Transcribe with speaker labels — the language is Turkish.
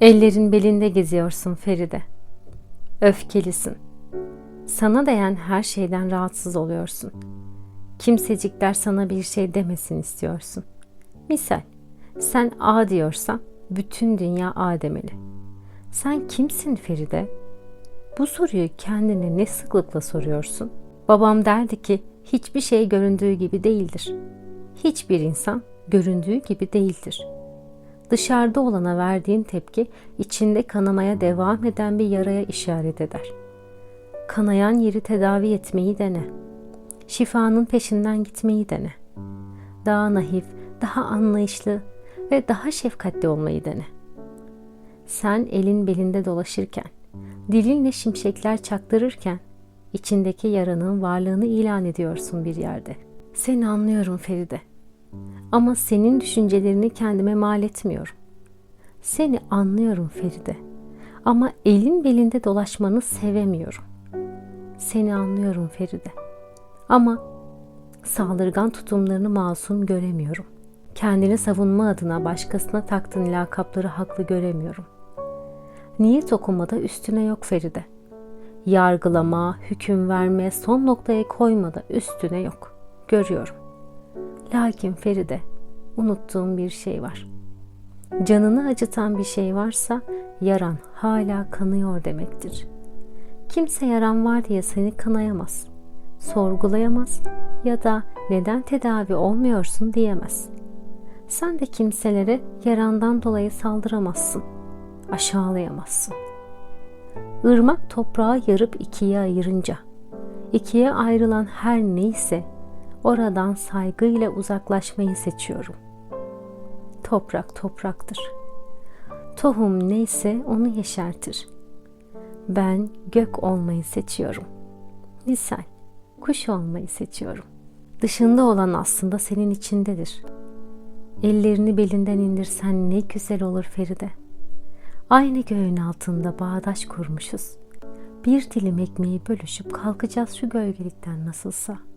Speaker 1: Ellerin belinde geziyorsun Feride. Öfkelisin. Sana değen her şeyden rahatsız oluyorsun. Kimsecikler sana bir şey demesin istiyorsun. Misal, sen A diyorsan bütün dünya A demeli. Sen kimsin Feride? Bu soruyu kendine ne sıklıkla soruyorsun? Babam derdi ki hiçbir şey göründüğü gibi değildir. Hiçbir insan göründüğü gibi değildir. Dışarıda olana verdiğin tepki içinde kanamaya devam eden bir yaraya işaret eder. Kanayan yeri tedavi etmeyi dene. Şifanın peşinden gitmeyi dene. Daha naif, daha anlayışlı ve daha şefkatli olmayı dene. Sen elin belinde dolaşırken, dilinle şimşekler çaktırırken içindeki yaranın varlığını ilan ediyorsun bir yerde. Seni anlıyorum Feride. Ama senin düşüncelerini kendime mal etmiyorum. Seni anlıyorum Feride. Ama elin belinde dolaşmanı sevemiyorum. Seni anlıyorum Feride. Ama saldırgan tutumlarını masum göremiyorum. Kendini savunma adına başkasına taktığın lakapları haklı göremiyorum. Niyet okumada üstüne yok Feride. Yargılama, hüküm verme, son noktaya koyma da üstüne yok. Görüyorum. Lakin Feride, unuttuğum bir şey var. Canını acıtan bir şey varsa yaran hala kanıyor demektir. Kimse yaran var diye seni kınayamaz, sorgulayamaz ya da neden tedavi olmuyorsun diyemez. Sen de kimselere yarandan dolayı saldıramazsın, aşağılayamazsın. Irmak toprağı yarıp ikiye ayırınca, ikiye ayrılan her neyse oradan saygıyla uzaklaşmayı seçiyorum. Toprak topraktır. Tohum neyse onu yeşertir. Ben gök olmayı seçiyorum. Misal, kuş olmayı seçiyorum. Dışında olan aslında senin içindedir. Ellerini belinden indirsen ne güzel olur Feride. Aynı göğün altında bağdaş kurmuşuz. Bir dilim ekmeği bölüşüp kalkacağız şu gölgelikten nasılsa.''